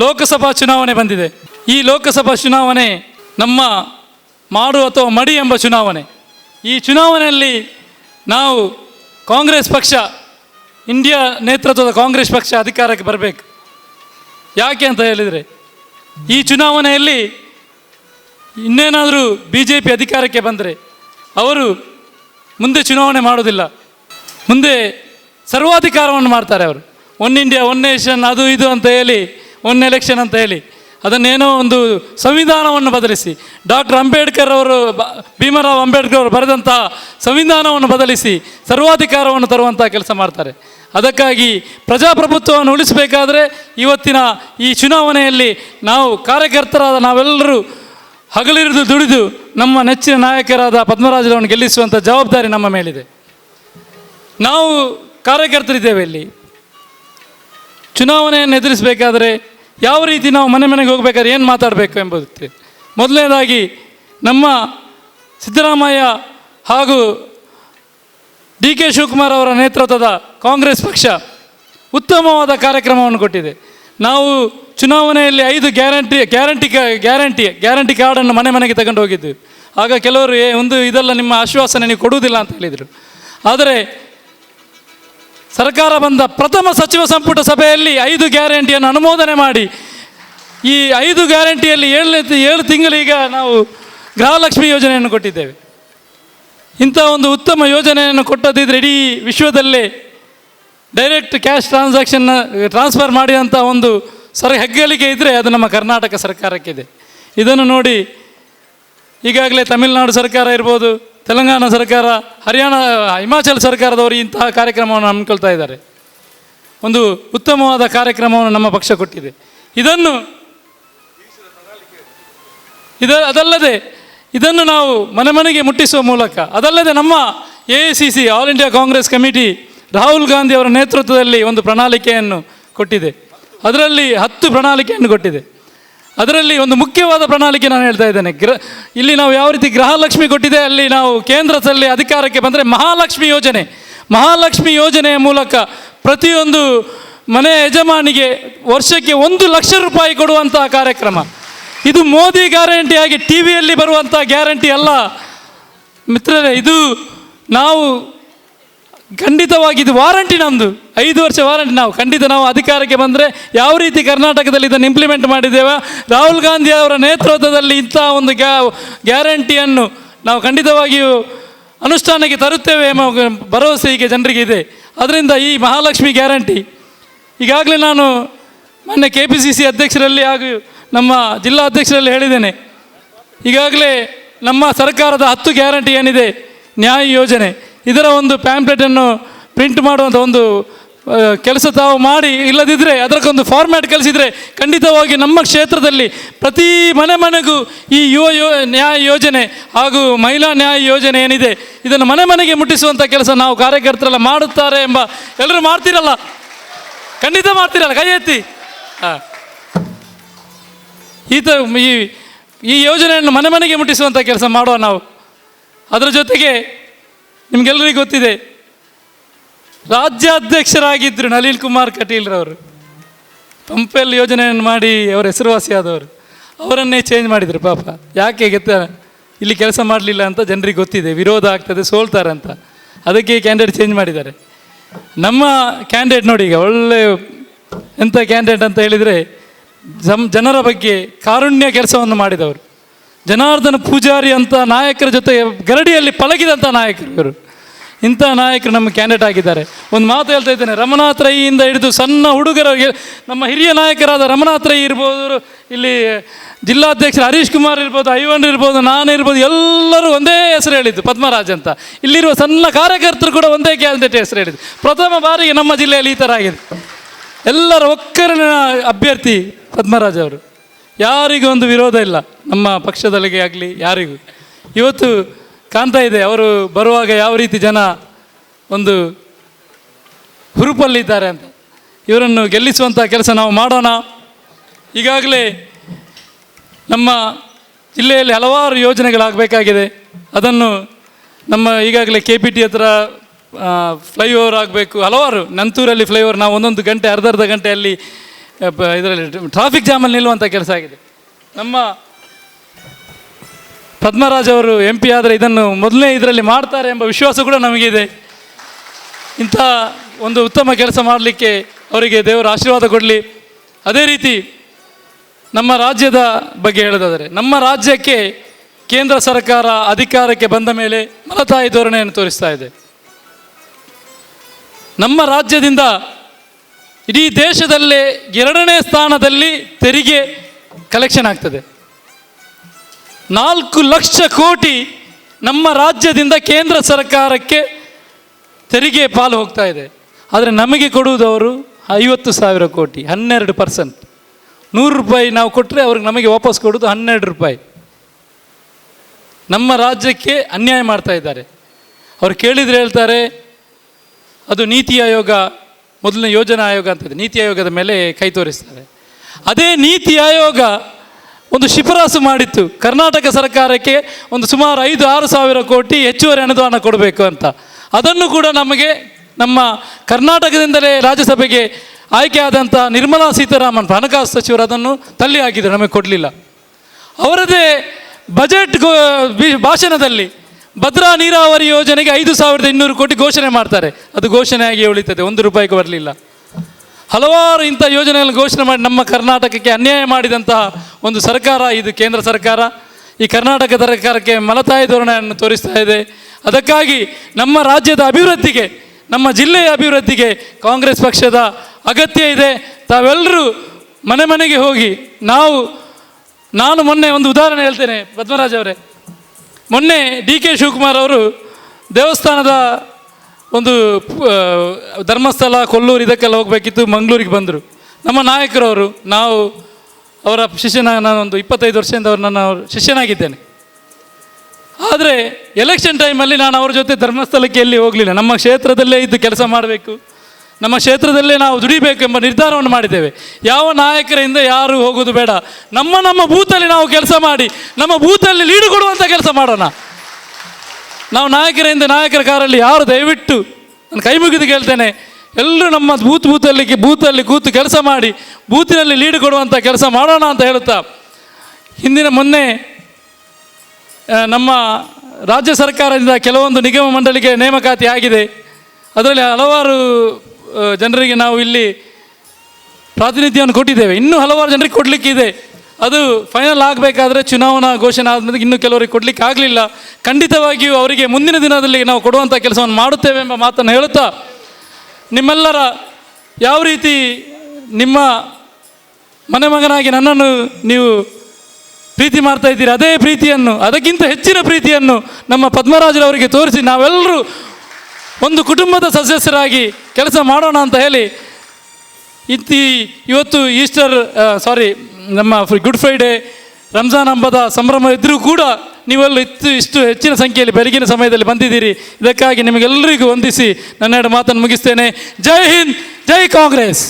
ಲೋಕಸಭಾ ಚುನಾವಣೆ ಬಂದಿದೆ. ಈ ಲೋಕಸಭಾ ಚುನಾವಣೆ ನಮ್ಮ ಮಾಡು ಅಥವಾ ಮಡಿ ಎಂಬ ಚುನಾವಣೆ. ಈ ಚುನಾವಣೆಯಲ್ಲಿ ನಾವು ಕಾಂಗ್ರೆಸ್ ಪಕ್ಷ, ಇಂಡಿಯಾ ನೇತೃತ್ವದ ಕಾಂಗ್ರೆಸ್ ಪಕ್ಷ ಅಧಿಕಾರಕ್ಕೆ ಬರಬೇಕು. ಯಾಕೆ ಅಂತ ಹೇಳಿದರೆ, ಈ ಚುನಾವಣೆಯಲ್ಲಿ ಇನ್ನೇನಾದರೂ ಬಿ ಜೆ ಪಿ ಅಧಿಕಾರಕ್ಕೆ ಬಂದರೆ ಅವರು ಮುಂದೆ ಚುನಾವಣೆ ಮಾಡೋದಿಲ್ಲ ಮುಂದೆ ಸರ್ವಾಧಿಕಾರವನ್ನು ಮಾಡ್ತಾರೆ ಅವರು. ಒನ್ ಇಂಡಿಯಾ, ಒನ್ ನೇಷನ್, ಅದು ಇದು ಅಂತ ಹೇಳಿ ಒನ್ ಎಲೆಕ್ಷನ್ ಅಂತ ಹೇಳಿ. ಅದನ್ನೇನೋ ಒಂದು ಸಂವಿಧಾನವನ್ನು ಬದಲಿಸಿ. ಡಾಕ್ಟರ್ ಅಂಬೇಡ್ಕರ್ ಅವರು ಭೀಮರಾವ್ ಅಂಬೇಡ್ಕರ್ ಅವರು ಬರೆದಂಥ ಸಂವಿಧಾನವನ್ನು ಬದಲಿಸಿ ಸರ್ವಾಧಿಕಾರವನ್ನು ತರುವಂಥ ಕೆಲಸ ಮಾಡ್ತಾರೆ. ಅದಕ್ಕಾಗಿ ಪ್ರಜಾಪ್ರಭುತ್ವವನ್ನು ಉಳಿಸಬೇಕಾದ್ರೆ ಇವತ್ತಿನ ಈ ಚುನಾವಣೆಯಲ್ಲಿ ನಾವು ಕಾರ್ಯಕರ್ತರಾದ ನಾವೆಲ್ಲರೂ ಹಗಲಿರಿದು ದುಡಿದು ನಮ್ಮ ನೆಚ್ಚಿನ ನಾಯಕರಾದ ಪದ್ಮರಾಜರವನ್ನು ಗೆಲ್ಲಿಸುವಂಥ ಜವಾಬ್ದಾರಿ ನಮ್ಮ ಮೇಲಿದೆ. ನಾವು ಕಾರ್ಯಕರ್ತರಿದ್ದೇವೆ ಇಲ್ಲಿ. ಚುನಾವಣೆಯನ್ನು ಎದುರಿಸಬೇಕಾದ್ರೆ ಯಾವ ರೀತಿ ನಾವು ಮನೆ ಮನೆಗೆ ಹೋಗಬೇಕಾದ್ರೆ ಏನು ಮಾತಾಡಬೇಕು ಎಂಬುದಕ್ಕೆ ಮೊದಲನೇದಾಗಿ ನಮ್ಮ ಸಿದ್ದರಾಮಯ್ಯ ಹಾಗೂ ಡಿ ಕೆ ಶಿವಕುಮಾರ್ ಅವರ ನೇತೃತ್ವದ ಕಾಂಗ್ರೆಸ್ ಪಕ್ಷ ಉತ್ತಮವಾದ ಕಾರ್ಯಕ್ರಮವನ್ನು ಕೊಟ್ಟಿದೆ. ನಾವು ಚುನಾವಣೆಯಲ್ಲಿ ಐದು ಗ್ಯಾರಂಟಿ ಗ್ಯಾರಂಟಿ ಗ್ಯಾರಂಟಿ ಗ್ಯಾರಂಟಿ ಕಾರ್ಡನ್ನು ಮನೆ ಮನೆಗೆ ತಗೊಂಡು ಹೋಗಿದ್ವಿ. ಆಗ ಕೆಲವರು ಒಂದು ಇದೆಲ್ಲ ನಿಮ್ಮ ಆಶ್ವಾಸನೆ ನೀವು ಕೊಡುವುದಿಲ್ಲ ಅಂತ ಹೇಳಿದರು. ಆದರೆ ಸರ್ಕಾರ ಬಂದ ಪ್ರಥಮ ಸಚಿವ ಸಂಪುಟ ಸಭೆಯಲ್ಲಿ ಐದು ಗ್ಯಾರಂಟಿಯನ್ನು ಅನುಮೋದನೆ ಮಾಡಿ. ಈ ಐದು ಗ್ಯಾರಂಟಿಯಲ್ಲಿ ಏಳನೇ ಏಳು ತಿಂಗಳೀಗ ನಾವು ಗೃಹಲಕ್ಷ್ಮಿ ಯೋಜನೆಯನ್ನು ಕೊಟ್ಟಿದ್ದೇವೆ. ಇಂಥ ಒಂದು ಉತ್ತಮ ಯೋಜನೆಯನ್ನು ಕೊಟ್ಟದಿದ್ದರೆ ಇಡೀ ವಿಶ್ವದಲ್ಲೇ ಡೈರೆಕ್ಟ್ ಕ್ಯಾಶ್ ಟ್ರಾನ್ಸಾಕ್ಷನ್ನ ಟ್ರಾನ್ಸ್ಫರ್ ಮಾಡಿದಂಥ ಒಂದು ಸರ್ ಹೆಗ್ಗಳಿಕೆ ಇದ್ದರೆ ಅದು ನಮ್ಮ ಕರ್ನಾಟಕ ಸರ್ಕಾರಕ್ಕಿದೆ. ಇದನ್ನು ನೋಡಿ ಈಗಾಗಲೇ ತಮಿಳುನಾಡು ಸರ್ಕಾರ ಇರ್ಬೋದು ತೆಲಂಗಾಣ ಸರ್ಕಾರ, ಹರಿಯಾಣ, ಹಿಮಾಚಲ ಸರ್ಕಾರದವರು ಇಂತಹ ಕಾರ್ಯಕ್ರಮವನ್ನು ಹಮ್ಮಿಕೊಳ್ತಾ ಇದ್ದಾರೆ. ಒಂದು ಉತ್ತಮವಾದ ಕಾರ್ಯಕ್ರಮವನ್ನು ನಮ್ಮ ಪಕ್ಷ ಕೊಟ್ಟಿದೆ. ಇದನ್ನು ಇದ, ಅದಲ್ಲದೆ ಇದನ್ನು ನಾವು ಮನೆ ಮನೆಗೆ ಮುಟ್ಟಿಸುವ ಮೂಲಕ, ಅದಲ್ಲದೆ ನಮ್ಮ A C C all India Congress committee Rahul Gandhi ಅವರ ನೇತೃತ್ವದಲ್ಲಿ ಒಂದು ಪ್ರಣಾಳಿಕೆಯನ್ನು ಕೊಟ್ಟಿದೆ. ಅದರಲ್ಲಿ ಹತ್ತು ಪ್ರಣಾಳಿಕೆಯನ್ನು ಕೊಟ್ಟಿದೆ. ಅದರಲ್ಲಿ ಒಂದು ಮುಖ್ಯವಾದ ಪ್ರಣಾಳಿಕೆ ನಾನು ಹೇಳ್ತಾ ಇದ್ದೇನೆ. ಗ್ರ ಇಲ್ಲಿ ನಾವು ಯಾವ ರೀತಿ ಗೃಹಲಕ್ಷ್ಮಿ ಕೊಟ್ಟಿದೆ, ಅಲ್ಲಿ ನಾವು ಕೇಂದ್ರದಲ್ಲಿ ಅಧಿಕಾರಕ್ಕೆ ಬಂದರೆ ಮಹಾಲಕ್ಷ್ಮಿ ಯೋಜನೆ. ಮಹಾಲಕ್ಷ್ಮಿ ಯೋಜನೆಯ ಮೂಲಕ ಪ್ರತಿಯೊಂದು ಮನೆ ಯಜಮಾನಿಗೆ ವರ್ಷಕ್ಕೆ ಒಂದು ಲಕ್ಷ ರೂಪಾಯಿ ಕೊಡುವಂತಹ ಕಾರ್ಯಕ್ರಮ. ಇದು ಮೋದಿ ಗ್ಯಾರಂಟಿಯಾಗಿ ಟಿ ವಿಯಲ್ಲಿ ಬರುವಂಥ ಗ್ಯಾರಂಟಿ ಅಲ್ಲ. ಮಿತ್ರರೇ, ಇದು ನಾವು ಖಂಡಿತವಾಗಿ ಇದು ವಾರಂಟಿ ನಮ್ಮದು ಐದು ವರ್ಷ ವಾರಂಟಿ ನಾವು. ಖಂಡಿತ ನಾವು ಅಧಿಕಾರಕ್ಕೆ ಬಂದರೆ ಯಾವ ರೀತಿ ಕರ್ನಾಟಕದಲ್ಲಿ ಇದನ್ನು ಇಂಪ್ಲಿಮೆಂಟ್ ಮಾಡಿದ್ದೇವೆ, ರಾಹುಲ್ ಗಾಂಧಿ ಅವರ ನೇತೃತ್ವದಲ್ಲಿ ಇಂಥ ಒಂದು ಗ್ಯಾ, ಗ್ಯಾರಂಟಿಯನ್ನು ನಾವು ಖಂಡಿತವಾಗಿಯೂ ಅನುಷ್ಠಾನಕ್ಕೆ ತರುತ್ತೇವೆ ಎಂಬ ಭರವಸೆ ಈಗ ಜನರಿಗೆ ಇದೆ. ಅದರಿಂದ ಈ ಮಹಾಲಕ್ಷ್ಮಿ ಗ್ಯಾರಂಟಿ, ಈಗಾಗಲೇ ನಾನು ಮೊನ್ನೆ ಕೆ ಪಿ ಸಿ ಸಿ ಅಧ್ಯಕ್ಷರಲ್ಲಿ ಹಾಗೂ ನಮ್ಮ ಜಿಲ್ಲಾ ಅಧ್ಯಕ್ಷರಲ್ಲಿ ಹೇಳಿದ್ದೇನೆ. ಈಗಾಗಲೇ ನಮ್ಮ ಸರ್ಕಾರದ ಹತ್ತು ಗ್ಯಾರಂಟಿ ಏನಿದೆ, ನ್ಯಾಯ ಯೋಜನೆ. ಇದರ ಒಂದು ಪ್ಯಾಂಪ್ಲೆಟನ್ನು ಪ್ರಿಂಟ್ ಮಾಡುವಂಥ ಒಂದು ಕೆಲಸ ತಾವು ಮಾಡಿ ಇಲ್ಲದಿದ್ದರೆ ಅದಕ್ಕೊಂದು ಫಾರ್ಮ್ಯಾಟ್ ಕಲಿಸಿದರೆ ಖಂಡಿತವಾಗಿ ನಮ್ಮ ಕ್ಷೇತ್ರದಲ್ಲಿ ಪ್ರತಿ ಮನೆ ಮನೆಗೂ ಈ ಯುವ ಯೋ, ನ್ಯಾಯ ಯೋಜನೆ ಹಾಗೂ ಮಹಿಳಾ ನ್ಯಾಯ ಯೋಜನೆ ಏನಿದೆ, ಇದನ್ನು ಮನೆ ಮನೆಗೆ ಮುಟ್ಟಿಸುವಂಥ ಕೆಲಸ ನಾವು ಕಾರ್ಯಕರ್ತರೆಲ್ಲ ಮಾಡುತ್ತಾರೆ ಎಂಬ ಎಲ್ಲರೂ ಮಾಡ್ತಿರಲ್ಲ? ಖಂಡಿತ ಮಾಡ್ತಿರಲ್ಲ, ಕೈ ಎತ್ತಿ. ಈತ ಈ ಈ ಯೋಜನೆಯನ್ನು ಮನೆ ಮನೆಗೆ ಮುಟ್ಟಿಸುವಂಥ ಕೆಲಸ ಮಾಡುವ ನಾವು. ಅದರ ಜೊತೆಗೆ ನಿಮಗೆಲ್ಲರಿಗೂ ಗೊತ್ತಿದೆ. ರಾಜ್ಯಾಧ್ಯಕ್ಷರಾಗಿದ್ದರು ನಳಿನ್ ಕುಮಾರ್ ಕಟೀಲ್ರವರು. ಪಂಪೆಲ್ ಯೋಜನೆಯನ್ನು ಮಾಡಿ ಅವರ ಹೆಸರುವಾಸಿಯಾದವರು ಅವರನ್ನೇ ಚೇಂಜ್ ಮಾಡಿದರು ಪಾಪ. ಯಾಕೆ ಗೊತ್ತಾ? ಇಲ್ಲಿ ಕೆಲಸ ಮಾಡಲಿಲ್ಲ ಅಂತ ಜನರಿಗೆ ಗೊತ್ತಿದೆ. ವಿರೋಧ ಆಗ್ತದೆ, ಸೋಲ್ತಾರೆ ಅಂತ. ಅದಕ್ಕೆ ಕ್ಯಾಂಡಿಡೇಟ್ ಚೇಂಜ್ ಮಾಡಿದ್ದಾರೆ. ನಮ್ಮ ಕ್ಯಾಂಡಿಡೇಟ್ ನೋಡಿ ಈಗ ಒಳ್ಳೆ ಎಂಥ ಕ್ಯಾಂಡಿಡೇಟ್ ಅಂತ ಹೇಳಿದರೆ, ಜಮ್ ಜನರ ಬಗ್ಗೆ ಕಾರುಣ್ಯ ಕೆಲಸವನ್ನು ಮಾಡಿದವರು. ಜನಾರ್ದನ ಪೂಜಾರಿ ಅಂತ ನಾಯಕರ ಜೊತೆ ಗರಡಿಯಲ್ಲಿ ಪಳಗಿದಂಥ ನಾಯಕರು. ಇವರು ಇಂಥ ನಾಯಕರು ನಮ್ಮ ಕ್ಯಾಂಡಿಡೇಟ್ ಆಗಿದ್ದಾರೆ. ಒಂದು ಮಾತು ಹೇಳ್ತಾ ಇದ್ದೇನೆ ರಮನಾಥ್ ರೈಯಿಂದ ಹಿಡಿದು ಸಣ್ಣ ಹುಡುಗರ, ನಮ್ಮ ಹಿರಿಯ ನಾಯಕರಾದ ರಮನಾಥ್ ರೈ ಇರ್ಬೋದು, ಇಲ್ಲಿ ಜಿಲ್ಲಾಧ್ಯಕ್ಷರು ಹರೀಶ್ ಕುಮಾರ್ ಇರ್ಬೋದು, ಐವನ್ ಇರ್ಬೋದು, ನಾನು ಇರ್ಬೋದು, ಎಲ್ಲರೂ ಒಂದೇ ಹೆಸರು ಹೇಳಿದ್ದು, ಪದ್ಮರಾಜ್ ಅಂತ. ಇಲ್ಲಿರುವ ಸಣ್ಣ ಕಾರ್ಯಕರ್ತರು ಕೂಡ ಒಂದೇ ಕ್ಯಾಂಡಿಡೇಟ್ ಹೆಸರು ಹೇಳಿದ್ದು. ಪ್ರಥಮ ಬಾರಿಗೆ ನಮ್ಮ ಜಿಲ್ಲೆಯಲ್ಲಿ ಈ ಥರ ಆಗಿದೆ. ಎಲ್ಲರ ಒಕ್ಕರಿನ ಅಭ್ಯರ್ಥಿ ಪದ್ಮರಾಜ್ ಅವರು. ಯಾರಿಗೂ ಒಂದು ವಿರೋಧ ಇಲ್ಲ. ನಮ್ಮ ಪಕ್ಷದೊಳಗೆ ಆಗಲಿ, ಯಾರಿಗೂ. ಇವತ್ತು ಕಾಣ್ತಾ ಇದೆ, ಅವರು ಬರುವಾಗ ಯಾವ ರೀತಿ ಜನ ಒಂದು ಹುರುಪಲ್ಲಿದ್ದಾರೆ ಅಂತ. ಇವರನ್ನು ಗೆಲ್ಲಿಸುವಂಥ ಕೆಲಸ ನಾವು ಮಾಡೋಣ. ಈಗಾಗಲೇ ನಮ್ಮ ಜಿಲ್ಲೆಯಲ್ಲಿ ಹಲವಾರು ಯೋಜನೆಗಳಾಗಬೇಕಾಗಿದೆ. ಅದನ್ನು ನಮ್ಮ ಈಗಾಗಲೇ ಕೆ ಪಿ ಟಿ ಹತ್ರ ಫ್ಲೈಓವರ್ ಆಗಬೇಕು. ಹಲವಾರು, ನಂತೂರಲ್ಲಿ ಫ್ಲೈಓವರ್ ನಾವು ಒಂದೊಂದು ಗಂಟೆ, ಅರ್ಧ ಅರ್ಧ ಗಂಟೆಯಲ್ಲಿ ಇದರಲ್ಲಿ ಟ್ರಾಫಿಕ್ ಜಾಮಲ್ಲಿ ನಿಲ್ಲುವಂಥ ಕೆಲಸ ಆಗಿದೆ. ನಮ್ಮ ಪದ್ಮರಾಜ್ ಅವರು ಎಂ ಪಿ ಆದರೆ ಇದನ್ನು ಮೊದಲನೇ ಇದರಲ್ಲಿ ಮಾಡ್ತಾರೆ ಎಂಬ ವಿಶ್ವಾಸ ಕೂಡ ನಮಗಿದೆ. ಇಂಥ ಒಂದು ಉತ್ತಮ ಕೆಲಸ ಮಾಡಲಿಕ್ಕೆ ಅವರಿಗೆ ದೇವರ ಆಶೀರ್ವಾದ ಕೊಡಲಿ. ಅದೇ ರೀತಿ ನಮ್ಮ ರಾಜ್ಯದ ಬಗ್ಗೆ ಹೇಳೋದಾದರೆ, ನಮ್ಮ ರಾಜ್ಯಕ್ಕೆ ಕೇಂದ್ರ ಸರ್ಕಾರ ಅಧಿಕಾರಕ್ಕೆ ಬಂದ ಮೇಲೆ ಮಲತಾಯಿ ಧೋರಣೆಯನ್ನು ತೋರಿಸ್ತಾ ಇದೆ. ನಮ್ಮ ರಾಜ್ಯದಿಂದ ಇಡೀ ದೇಶದಲ್ಲೇ ಎರಡನೇ ಸ್ಥಾನದಲ್ಲಿ ತೆರಿಗೆ ಕಲೆಕ್ಷನ್ ಆಗ್ತದೆ. ನಾಲ್ಕು ಲಕ್ಷ ಕೋಟಿ ನಮ್ಮ ರಾಜ್ಯದಿಂದ ಕೇಂದ್ರ ಸರ್ಕಾರಕ್ಕೆ ತೆರಿಗೆ ಪಾಲು ಹೋಗ್ತಾ ಇದೆ. ಆದರೆ ನಮಗೆ ಕೊಡುವುದವರು ಐವತ್ತು ಸಾವಿರ ಕೋಟಿ, ಹನ್ನೆರಡು ಪರ್ಸೆಂಟ್. ನೂರು ರೂಪಾಯಿ ನಾವು ಕೊಟ್ಟರೆ ಅವ್ರಿಗೆ ನಮಗೆ ವಾಪಸ್ ಕೊಡೋದು ಹನ್ನೆರಡು ರೂಪಾಯಿ. ನಮ್ಮ ರಾಜ್ಯಕ್ಕೆ ಅನ್ಯಾಯ ಮಾಡ್ತಾ ಇದ್ದಾರೆ. ಅವ್ರು ಕೇಳಿದರೆ ಹೇಳ್ತಾರೆ, ಅದು ನೀತಿ ಆಯೋಗ ಮೊದಲನೇ ಯೋಜನಾ ಆಯೋಗ ಅಂತದೆ ನೀತಿ ಆಯೋಗದ ಮೇಲೆ ಕೈ ತೋರಿಸ್ತಾರೆ. ಅದೇ ನೀತಿ ಆಯೋಗ ಒಂದು ಶಿಫಾರಸು ಮಾಡಿತ್ತು. ಕರ್ನಾಟಕ ಸರ್ಕಾರಕ್ಕೆ ಒಂದು ಸುಮಾರು ಐದು ಆರು ಸಾವಿರ ಕೋಟಿ ಹೆಚ್ಚುವರಿ ಅನುದಾನ ಕೊಡಬೇಕು ಅಂತ. ಅದನ್ನು ಕೂಡ ನಮಗೆ ನಮ್ಮ ಕರ್ನಾಟಕದಿಂದಲೇ ರಾಜ್ಯಸಭೆಗೆ ಆಯ್ಕೆಯಾದಂಥ ನಿರ್ಮಲಾ ಸೀತಾರಾಮನ್, ಹಣಕಾಸು ಸಚಿವರು ಅದನ್ನು ತಳ್ಳಿ ಹಾಕಿದರು. ನಮಗೆ ಕೊಡಲಿಲ್ಲ. ಅವರದೇ ಬಜೆಟ್ ಭಾಷಣದಲ್ಲಿ ಭದ್ರಾ ನೀರಾವರಿ ಯೋಜನೆಗೆ ಐದು ಸಾವಿರದ ಇನ್ನೂರು ಕೋಟಿ ಘೋಷಣೆ ಮಾಡ್ತಾರೆ. ಅದು ಘೋಷಣೆಯಾಗಿ ಉಳಿತದೆ. ಒಂದು ರೂಪಾಯಿಗೂ ಬರಲಿಲ್ಲ. ಹಲವಾರು ಇಂಥ ಯೋಜನೆಗಳನ್ನು ಘೋಷಣೆ ಮಾಡಿ ನಮ್ಮ ಕರ್ನಾಟಕಕ್ಕೆ ಅನ್ಯಾಯ ಮಾಡಿದಂತಹ ಒಂದು ಸರ್ಕಾರ, ಇದು ಕೇಂದ್ರ ಸರ್ಕಾರ. ಈ ಕರ್ನಾಟಕ ಸರ್ಕಾರಕ್ಕೆ ಮಲತಾಯಿ ಧೋರಣೆಯನ್ನು ತೋರಿಸ್ತಾ ಇದೆ. ಅದಕ್ಕಾಗಿ ನಮ್ಮ ರಾಜ್ಯದ ಅಭಿವೃದ್ಧಿಗೆ, ನಮ್ಮ ಜಿಲ್ಲೆಯ ಅಭಿವೃದ್ಧಿಗೆ ಕಾಂಗ್ರೆಸ್ ಪಕ್ಷದ ಅಗತ್ಯ ಇದೆ. ತಾವೆಲ್ಲರೂ ಮನೆ ಮನೆಗೆ ಹೋಗಿ ನಾವು, ನಾನು ಮೊನ್ನೆ ಒಂದು ಉದಾಹರಣೆ ಹೇಳ್ತೇನೆ, ಪದ್ಮರಾಜ್ ಅವರೇ. ಮೊನ್ನೆ ಡಿ ಕೆ ಶಿವಕುಮಾರ್ ಅವರು ದೇವಸ್ಥಾನದ ಒಂದು ಧರ್ಮಸ್ಥಳ, ಕೊಲ್ಲೂರು ಇದಕ್ಕೆಲ್ಲ ಹೋಗಬೇಕಿತ್ತು, ಮಂಗಳೂರಿಗೆ ಬಂದರು. ನಮ್ಮ ನಾಯಕರವರು, ನಾವು, ಅವರ ಶಿಷ್ಯನ ನಾನು ಒಂದು ಇಪ್ಪತ್ತೈದು ವರ್ಷದಿಂದ ಅವರು ನನ್ನ ಅವರು ಶಿಷ್ಯನಾಗಿದ್ದೇನೆ. ಆದರೆ ಎಲೆಕ್ಷನ್ ಟೈಮಲ್ಲಿ ನಾನು ಅವ್ರ ಜೊತೆ ಧರ್ಮಸ್ಥಳಕ್ಕೆ ಎಲ್ಲಿ ಹೋಗಲಿಲ್ಲ? ನಮ್ಮ ಕ್ಷೇತ್ರದಲ್ಲೇ ಇದ್ದು ಕೆಲಸ ಮಾಡಬೇಕು. ನಮ್ಮ ಕ್ಷೇತ್ರದಲ್ಲೇ ನಾವು ದುಡಿಬೇಕೆಂಬ ನಿರ್ಧಾರವನ್ನು ಮಾಡಿದ್ದೇವೆ. ಯಾವ ನಾಯಕರಿಂದ ಯಾರು ಹೋಗೋದು ಬೇಡ. ನಮ್ಮ ನಮ್ಮ ಬೂತಲ್ಲಿ ನಾವು ಕೆಲಸ ಮಾಡಿ, ನಮ್ಮ ಬೂತಲ್ಲಿ ಲೀಡು ಕೊಡುವಂಥ ಕೆಲಸ ಮಾಡೋಣ. ನಾವು ನಾಯಕರಿಂದ ನಾಯಕರ ಕಾರಲ್ಲಿ ಯಾರು ದಯವಿಟ್ಟು ನಾನು ಕೈ ಮುಗಿದು ಕೇಳ್ತೇನೆ. ಎಲ್ಲರೂ ನಮ್ಮ ಬೂತ್ ಬೂತಲ್ಲಿ ಬೂತಲ್ಲಿ ಕೂತು ಕೆಲಸ ಮಾಡಿ, ಬೂತಿನಲ್ಲಿ ಲೀಡ್ ಕೊಡುವಂಥ ಕೆಲಸ ಮಾಡೋಣ ಅಂತ ಹೇಳುತ್ತಾ, ಹಿಂದಿನ ಮೊನ್ನೆ ನಮ್ಮ ರಾಜ್ಯ ಸರ್ಕಾರದಿಂದ ಕೆಲವೊಂದು ನಿಗಮ ಮಂಡಳಿಗೆ ನೇಮಕಾತಿ ಆಗಿದೆ. ಅದರಲ್ಲಿ ಹಲವಾರು ಜನರಿಗೆ ನಾವು ಇಲ್ಲಿ ಪ್ರಾತಿನಿಧ್ಯವನ್ನು ಕೊಟ್ಟಿದ್ದೇವೆ. ಇನ್ನೂ ಹಲವಾರು ಜನರಿಗೆ ಕೊಡಲಿಕ್ಕಿದೆ. ಅದು ಫೈನಲ್ ಆಗಬೇಕಾದ್ರೆ ಚುನಾವಣಾ ಘೋಷಣೆ ಆದಮೇಲೆ ಇನ್ನೂ ಕೆಲವರಿಗೆ ಕೊಡಲಿಕ್ಕೆ ಆಗಲಿಲ್ಲ. ಖಂಡಿತವಾಗಿಯೂ ಅವರಿಗೆ ಮುಂದಿನ ದಿನದಲ್ಲಿ ನಾವು ಕೊಡುವಂಥ ಕೆಲಸವನ್ನು ಮಾಡುತ್ತೇವೆ ಎಂಬ ಮಾತನ್ನು ಹೇಳುತ್ತಾ, ನಿಮ್ಮೆಲ್ಲರ ಯಾವ ರೀತಿ ನಿಮ್ಮ ಮನೆ ಮಗನಾಗಿ ನನ್ನನ್ನು ನೀವು ಪ್ರೀತಿ ಮಾಡ್ತಾ ಇದ್ದೀರಿ? ಅದೇ ಪ್ರೀತಿಯನ್ನು, ಅದಕ್ಕಿಂತ ಹೆಚ್ಚಿನ ಪ್ರೀತಿಯನ್ನು ನಮ್ಮ ಪದ್ಮರಾಜರವರಿಗೆ ತೋರಿಸಿ ನಾವೆಲ್ಲರೂ ಒಂದು ಕುಟುಂಬದ ಸದಸ್ಯರಾಗಿ ಕೆಲಸ ಮಾಡೋಣ ಅಂತ ಹೇಳಿ ಇತ್ತಿ ಇವತ್ತು ಈಸ್ಟರ್ ಸಾರಿ ನಮ್ಮ ಗುಡ್ ಫ್ರೈಡೇ, ರಂಜಾನ್ ಹಬ್ಬದ ಸಂಭ್ರಮ ಇದ್ದರೂ ಕೂಡ ನೀವೆಲ್ಲ ಇತ್ತು ಇಷ್ಟು ಹೆಚ್ಚಿನ ಸಂಖ್ಯೆಯಲ್ಲಿ ಬೆಳಗಿನ ಸಮಯದಲ್ಲಿ ಬಂದಿದ್ದೀರಿ. ಇದಕ್ಕಾಗಿ ನಿಮಗೆಲ್ಲರಿಗೂ ವಂದಿಸಿ ನನ್ನೆರಡು ಮಾತನ್ನು ಮುಗಿಸ್ತೇನೆ. ಜೈ ಹಿಂದ್, ಜೈ ಕಾಂಗ್ರೆಸ್!